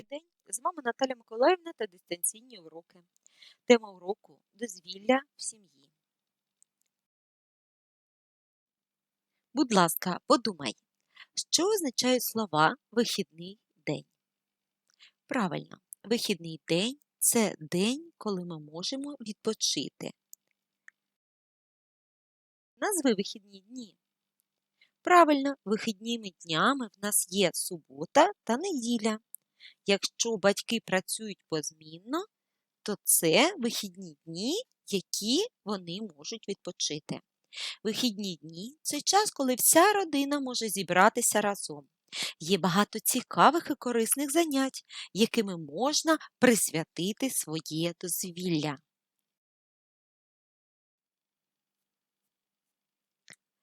день! З вами Наталя Миколаївна та дистанційні уроки. Тема уроку дозвілля в сім'ї. Будь ласка, подумай, що означають слова вихідний день? Правильно, вихідний день це день, коли ми можемо відпочити. Назви вихідні дні. Правильно, вихідніми днями в нас є субота та неділя. Якщо батьки працюють позмінно, то це вихідні дні, які вони можуть відпочити. Вихідні дні це час, коли вся родина може зібратися разом. Є багато цікавих і корисних занять, якими можна присвятити своє дозвілля.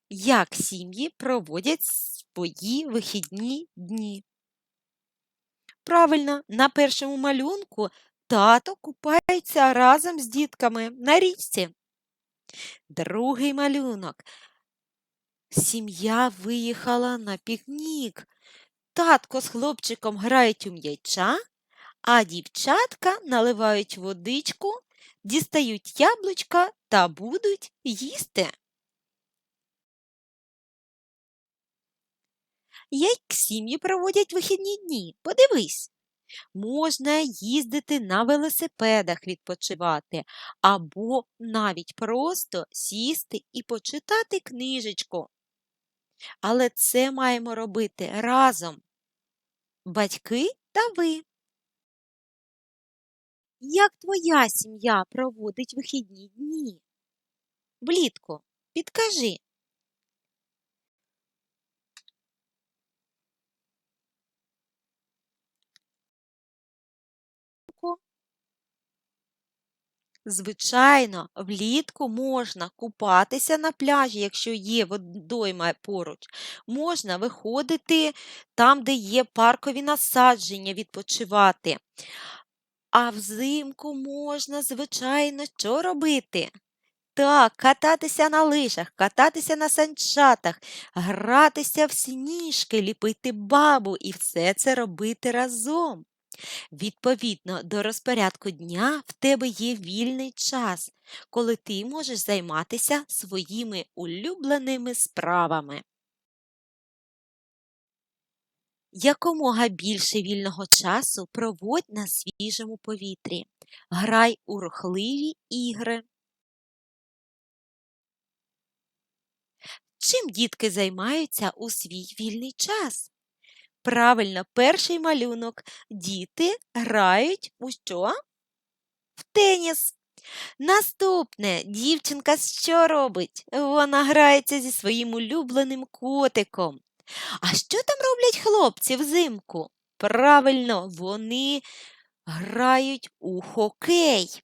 Як сім'ї проводять свої вихідні дні? Правильно, на першому малюнку тато купається разом з дітками на річці. Другий малюнок. Сім'я виїхала на пікнік. Татко з хлопчиком грають у м'яча, а дівчатка наливають водичку, дістають яблучка та будуть їсти. Як сім'ї проводять вихідні дні? Подивись. Можна їздити на велосипедах відпочивати, або навіть просто сісти і почитати книжечку. Але це маємо робити разом. Батьки та ви. Як твоя сім'я проводить вихідні дні? Влітку, підкажи. Звичайно, влітку можна купатися на пляжі, якщо є водойма поруч. Можна виходити там, де є паркові насадження, відпочивати. А взимку можна, звичайно, що робити? Так, кататися на лижах, кататися на санчатах, гратися в сніжки, ліпити бабу і все це робити разом. Відповідно до розпорядку дня в тебе є вільний час, коли ти можеш займатися своїми улюбленими справами. Якомога більше вільного часу проводь на свіжому повітрі. Грай у рухливі ігри. Чим дітки займаються у свій вільний час? Правильно, перший малюнок. Діти грають у що? В теніс. Наступне дівчинка що робить? Вона грається зі своїм улюбленим котиком. А що там роблять хлопці взимку? Правильно, вони грають у хокей.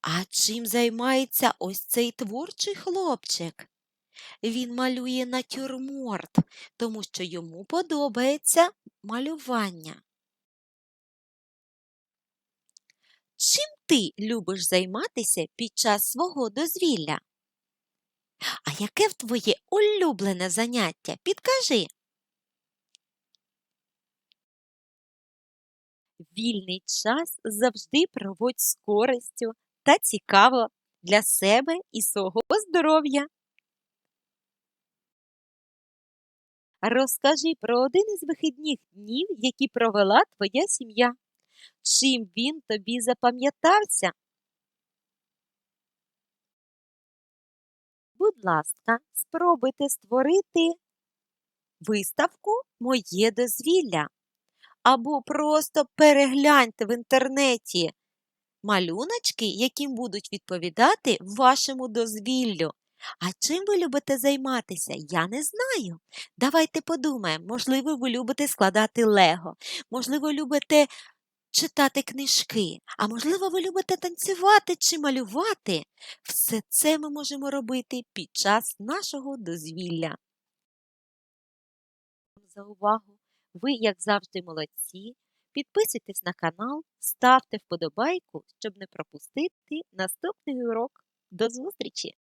А чим займається ось цей творчий хлопчик? Він малює натюрморт, тому що йому подобається малювання. Чим ти любиш займатися під час свого дозвілля? А яке в твоє улюблене заняття? Підкажи. Вільний час завжди проводь з користю та цікаво для себе і свого здоров'я. Розкажи про один із вихідних днів, які провела твоя сім'я. Чим він тобі запам'ятався? Будь ласка, спробуйте створити виставку Моє дозвілля. Або просто перегляньте в інтернеті малюночки, яким будуть відповідати вашому дозвіллю. А чим ви любите займатися? Я не знаю. Давайте подумаємо, можливо, ви любите складати лего, можливо, любите читати книжки, а можливо, ви любите танцювати чи малювати. Все це ми можемо робити під час нашого дозвілля. За увагу! Ви, як завжди, молодці. Підписуйтесь на канал, ставте вподобайку, щоб не пропустити наступний урок. До зустрічі!